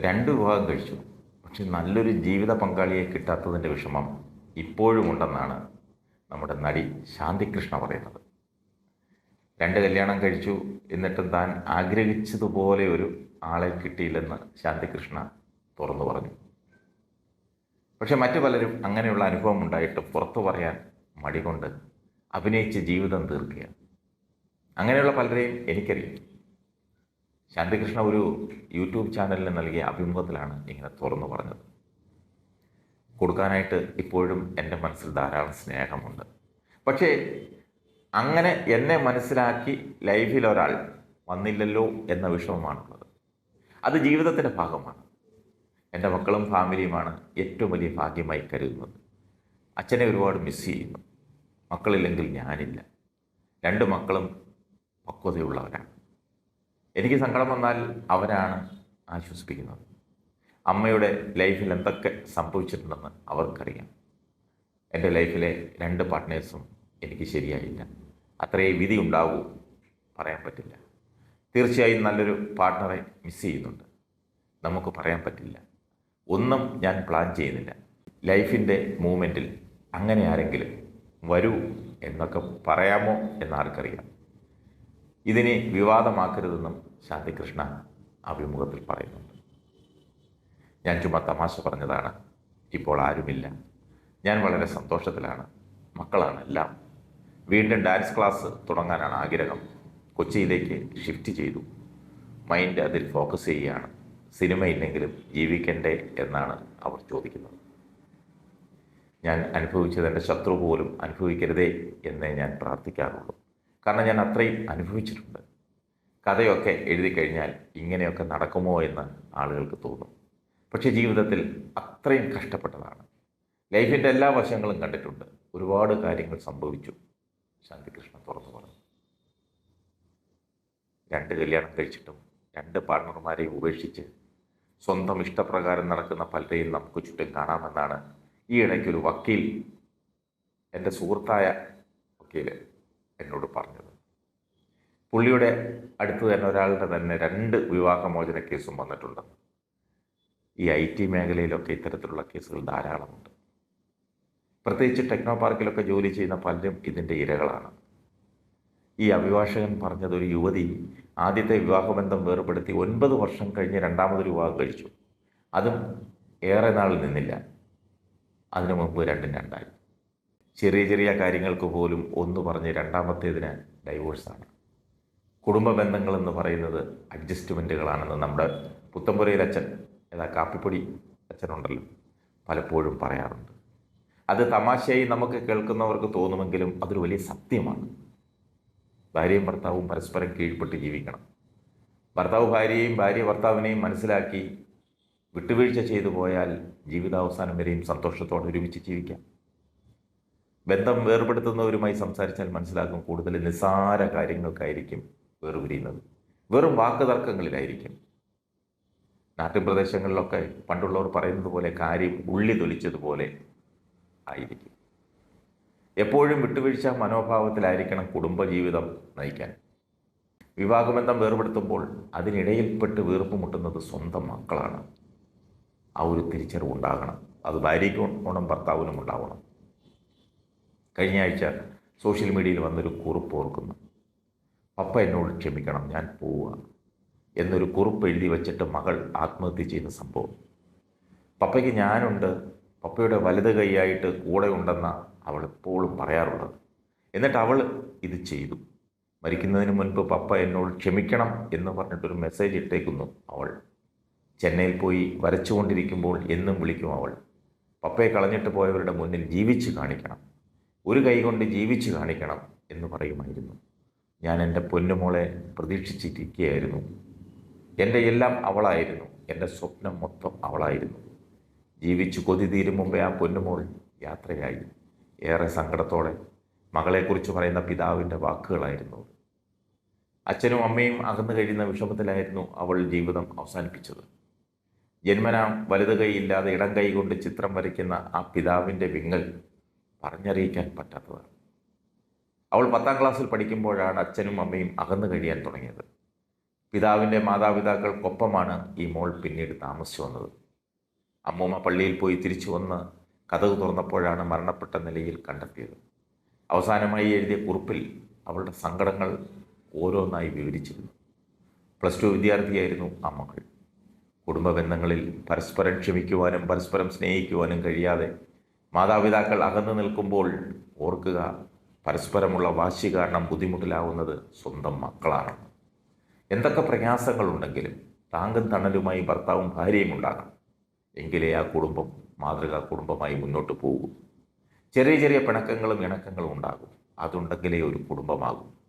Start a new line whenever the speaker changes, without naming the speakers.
രണ്ട് വിവാഹം കഴിച്ചു. പക്ഷെ നല്ലൊരു ജീവിത പങ്കാളിയെ കിട്ടാത്തതിന്റെ വിഷമം ഇപ്പോഴും ഉണ്ടെന്നാണ് നമ്മുടെ നടി ശാന്തികൃഷ്ണ പറയുന്നത്. രണ്ട് കല്യാണം കഴിച്ചു എന്നിട്ടും താൻ ആഗ്രഹിച്ചതുപോലെ ഒരു ആളെ കിട്ടിയില്ലെന്ന് ശാന്തികൃഷ്ണ തുറന്നു പറഞ്ഞു. പക്ഷെ മറ്റു പലരും അങ്ങനെയുള്ള അനുഭവം ഉണ്ടായിട്ട് പുറത്തു പറയാൻ മടികൊണ്ട് അഭിനയിച്ച് ജീവിതം തീർക്കുകയാണ്. അങ്ങനെയുള്ള പലരെയും എനിക്കറിയാം. ശാന്തികൃഷ്ണ ഒരു യൂട്യൂബ് ചാനലിന് നൽകിയ അഭിമുഖത്തിലാണ് ഇങ്ങനെ തുറന്നു പറഞ്ഞത്. കൊടുക്കാനായിട്ട് ഇപ്പോഴും എന്റെ മനസ്സിൽ ധാരാളം സ്നേഹമുണ്ട്. പക്ഷേ അങ്ങനെ എന്നെ മനസ്സിലാക്കി ലൈഫിൽ ഒരാൾ വന്നില്ലല്ലോ എന്ന വിഷമമാണുള്ളത്. അത് ജീവിതത്തിന്റെ ഭാഗമാണ്. എന്റെ മക്കളും ഫാമിലിയുമാണ് ഏറ്റവും വലിയ ഭാഗ്യമായി കരുതുന്നത്. അച്ഛനെ ഒരുപാട് മിസ് ചെയ്യുന്നു. മക്കളില്ലെങ്കിൽ ഞാനില്ല. രണ്ട് മക്കളും പക്വതയുള്ളവരാണ്. എനിക്ക് സങ്കടം വന്നാൽ അവരാണ് ആശ്വസിപ്പിക്കുന്നത്. അമ്മയുടെ ലൈഫിൽ എന്തൊക്കെ സംഭവിച്ചിട്ടുണ്ടെന്ന് അവർക്കറിയാം. എന്റെ ലൈഫിലെ രണ്ട് പാർട്ട്നേഴ്സും എനിക്ക് ശരിയായില്ല. അത്രയേ വിധി ഉണ്ടാവൂ പറയാൻ പറ്റില്ല. തീർച്ചയായും നല്ലൊരു പാർട്ട്ണറെ മിസ് ചെയ്യുന്നുണ്ട്. നമുക്ക് പറയാൻ പറ്റില്ല. ഒന്നും ഞാൻ പ്ലാൻ ചെയ്യുന്നില്ല. ലൈഫിന്റെ മൂമെന്റിൽ അങ്ങനെ ആരെങ്കിലും വരൂ എന്നൊക്കെ പറയാമോ എന്നാർക്കറിയാം ഇതിനെ വിവാദമാക്കരുതെന്നും ശാന്തികൃഷ്ണ അഭിമുഖത്തിൽ പറയുന്നുണ്ട് ഞാൻ ചുമ്മാ തമാശ പറഞ്ഞതാണ്. ഇപ്പോൾ ആരുമില്ല. ഞാൻ വളരെ സന്തോഷത്തിലാണ്. മക്കളാണ് എല്ലാം. വീണ്ടും ഡാൻസ് ക്ലാസ് തുടങ്ങാനാണ് ആഗ്രഹം. കൊച്ചിയിലേക്ക് ഷിഫ്റ്റ് ചെയ്തു. മൈൻഡ് അതിൽ ഫോക്കസ് ചെയ്യുകയാണ്. സിനിമയില്ലെങ്കിലും ജീവിക്കണ്ടേ എന്നാണ് അവർ ചോദിക്കുന്നത്. ഞാൻ അനുഭവിച്ചത് എന്റെ ശത്രു പോലും അനുഭവിക്കരുതേ എന്നേ ഞാൻ പ്രാർത്ഥിക്കാറുള്ളൂ. കാരണം ഞാൻ അത്രയും അനുഭവിച്ചിട്ടുണ്ട്. കഥയൊക്കെ എഴുതി കഴിഞ്ഞാൽ ഇങ്ങനെയൊക്കെ നടക്കുമോ എന്ന് ആളുകൾക്ക് തോന്നും. പക്ഷേ ജീവിതത്തിൽ അത്രയും കഷ്ടപ്പെട്ടതാണ്. ലൈഫിന്റെ എല്ലാ വശങ്ങളും കണ്ടിട്ടുണ്ട്. ഒരുപാട് കാര്യങ്ങൾ സംഭവിച്ചു. ശാന്തികൃഷ്ണൻ തുറന്നു പറഞ്ഞു. രണ്ട് കല്യാണം കഴിച്ചിട്ടും രണ്ട് പാർട്ണർമാരെ ഉപേക്ഷിച്ച് സ്വന്തം ഇഷ്ടപ്രകാരം നടക്കുന്ന പലരെയും നമുക്ക് ചുറ്റും കാണാമെന്നാണ് ഈ ഇടയ്ക്കൊരു വക്കീൽ എന്റെ സുഹൃത്തായ വക്കീൽ എന്നോട് പറഞ്ഞത്. പുള്ളിയുടെ അടുത്ത് തന്നെ ഒരാളുടെ തന്നെ രണ്ട് വിവാഹമോചന കേസും വന്നിട്ടുണ്ട്. ഈ ഐ ടി മേഖലയിലൊക്കെ ഇത്തരത്തിലുള്ള കേസുകൾ ധാരാളമുണ്ട്. പ്രത്യേകിച്ച് ടെക്നോ പാർക്കിലൊക്കെ ജോലി ചെയ്യുന്ന പലരും ഇതിന്റെ ഇരകളാണ്. ഈ അഭിഭാഷകൻ പറഞ്ഞത് ഒരു യുവതി ആദ്യത്തെ വിവാഹബന്ധം വേർപെടുത്തി ഒൻപത് വർഷം കഴിഞ്ഞ് രണ്ടാമതൊരു വിവാഹം കഴിച്ചു. അതും ഏറെ നാൾ നിന്നില്ല. അതിനു മുമ്പ് രണ്ടും രണ്ടായി. ചെറിയ ചെറിയ കാര്യങ്ങൾക്ക് പോലും ഒന്ന് പറഞ്ഞ് രണ്ടാമത്തേതിന് ഡൈവോഴ്സാണ് കുടുംബ ബന്ധങ്ങളെന്ന് പറയുന്നത് അഡ്ജസ്റ്റ്മെന്റുകളാണെന്ന് നമ്മുടെ പുത്തമ്പുരയിൽ അച്ഛൻ ഏതാ കാപ്പിപ്പൊടി അച്ഛനുണ്ടല്ലോ പലപ്പോഴും പറയാറുണ്ട്. അത് തമാശയായി നമുക്ക് കേൾക്കുന്നവർക്ക് തോന്നുമെങ്കിലും അതൊരു വലിയ സത്യമാണ്. ഭാര്യയും ഭർത്താവും പരസ്പരം കീഴ്പ്പെട്ട് ജീവിക്കണം. ഭർത്താവ് ഭാര്യയെയും ഭാര്യ ഭർത്താവിനെയും മനസ്സിലാക്കി വിട്ടുവീഴ്ച ചെയ്തു പോയാൽ ജീവിതാവസാനം വരെയും സന്തോഷത്തോടെ ഒരുമിച്ച് ജീവിക്കാം. ബന്ധം വേർപെടുത്തുന്നവരുമായി സംസാരിച്ചാൽ മനസ്സിലാക്കും കൂടുതൽ നിസ്സാര കാര്യങ്ങൾക്കായിരിക്കും വേർപിരിയുന്നത്. വെറും വാക്ക് തർക്കങ്ങളിലായിരിക്കും നാട്ടിൻ പ്രദേശങ്ങളിലൊക്കെ പണ്ടുള്ളവർ പറയുന്നത് പോലെ കാര്യം ഉള്ളി തൊലിച്ചതുപോലെ ആയിരിക്കും. എപ്പോഴും വിട്ടുവീഴ്ച മനോഭാവത്തിലായിരിക്കണം കുടുംബജീവിതം നയിക്കാൻ. വിവാഹബന്ധം വേർപെടുത്തുമ്പോൾ അതിനിടയിൽപ്പെട്ട് വീർപ്പ് മുട്ടുന്നത് സ്വന്തം മക്കളാണ്. ആ ഒരു തിരിച്ചറിവ് ഉണ്ടാകണം. അത് ഭാര്യയ്ക്കും ഗുണം ഭർത്താവിനും ഉണ്ടാവണം. കഴിഞ്ഞ ആഴ്ച സോഷ്യൽ മീഡിയയിൽ വന്നൊരു കുറിപ്പ് ഓർക്കുന്നു. പപ്പ എന്നോട് ക്ഷമിക്കണം ഞാൻ പോവുക എന്നൊരു കുറിപ്പ് എഴുതി വച്ചിട്ട് മകൾ ആത്മഹത്യ ചെയ്യുന്ന സംഭവം. പപ്പയ്ക്ക് ഞാനുണ്ട്. പപ്പയുടെ വലത് കൈയായിട്ട് കൂടെ ഉണ്ടെന്ന അവൾ എപ്പോഴും പറയാറുള്ളത്. എന്നിട്ട് അവൾ ഇത് ചെയ്തു. മരിക്കുന്നതിന് മുൻപ് പപ്പ എന്നോട് ക്ഷമിക്കണം എന്ന് പറഞ്ഞിട്ടൊരു മെസ്സേജ് ഇട്ടേക്കുന്നു അവൾ. ചെന്നൈയിൽ പോയി വരച്ചുകൊണ്ടിരിക്കുമ്പോൾ എന്നും വിളിക്കും അവൾ. പപ്പയെ കളഞ്ഞിട്ട് പോയവരുടെ മുന്നിൽ ജീവിച്ച് കാണിക്കണം. ഒരു കൈകൊണ്ട് ജീവിച്ച് കാണിക്കണം എന്ന് പറയുമായിരുന്നു. ഞാൻ എന്റെ പൊന്നുമോളെ പ്രതീക്ഷിച്ചിരിക്കുകയായിരുന്നു. എന്റെ എല്ലാം അവളായിരുന്നു. എന്റെ സ്വപ്നം മൊത്തം അവളായിരുന്നു. ജീവിച്ചു കൊതി തീരും മുമ്പേ ആ പൊന്നുമോൾ യാത്രയായി. ഏറെ സങ്കടത്തോടെ മകളെക്കുറിച്ച് പറയുന്ന പിതാവിന്റെ വാക്കുകളായിരുന്നു അച്ഛനും അമ്മയും അകന്നു കഴിയുന്ന വിഷമത്തിലായിരുന്നു അവൾ ജീവിതം അവസാനിപ്പിച്ചത്. ജന്മനാം വലുത് കൈയില്ലാതെ ഇടം കൈ കൊണ്ട് ചിത്രം വരയ്ക്കുന്ന ആ പിതാവിന്റെ വിങ്ങൽ പറഞ്ഞറിയിക്കാൻ പറ്റാത്തതാണ് അവൾ പത്താം ക്ലാസ്സിൽ പഠിക്കുമ്പോഴാണ് അച്ഛനും അമ്മയും അകന്നു കഴിയാൻ തുടങ്ങിയത്. പിതാവിന്റെ മാതാപിതാക്കൾക്കൊപ്പമാണ് ഈ മോൾ പിന്നീട് താമസിച്ചു വന്നത്. അമ്മൂമ്മ പള്ളിയിൽ പോയി തിരിച്ചു വന്ന് കഥക് തുറന്നപ്പോഴാണ് മരണപ്പെട്ട നിലയിൽ കണ്ടെത്തിയത്. അവസാനമായി എഴുതിയ കുറിപ്പിൽ അവളുടെ സങ്കടങ്ങൾ ഓരോന്നായി വിവരിച്ചിരുന്നു. പ്ലസ് ടു വിദ്യാർത്ഥിയായിരുന്നു ആ മകൾ. കുടുംബ ബന്ധങ്ങളിൽ പരസ്പരം ക്ഷമിക്കുവാനും പരസ്പരം സ്നേഹിക്കുവാനും കഴിയാതെ മാതാപിതാക്കൾ അകന്നു നിൽക്കുമ്പോൾ ഓർക്കുക പരസ്പരമുള്ള വാശി കാരണം ബുദ്ധിമുട്ടിലാവുന്നത് സ്വന്തം മക്കളാണ്. എന്തൊക്കെ പ്രയാസങ്ങളുണ്ടെങ്കിലും താങ്കും തണലുമായി ഭർത്താവും ഭാര്യയും ഉണ്ടാകണം. എങ്കിലേ ആ കുടുംബം മാതൃകാ കുടുംബമായി മുന്നോട്ട് പോകും. ചെറിയ ചെറിയ പിണക്കങ്ങളും ഇണക്കങ്ങളും ഉണ്ടാകും. അതുണ്ടെങ്കിലേ ഒരു കുടുംബമാകും.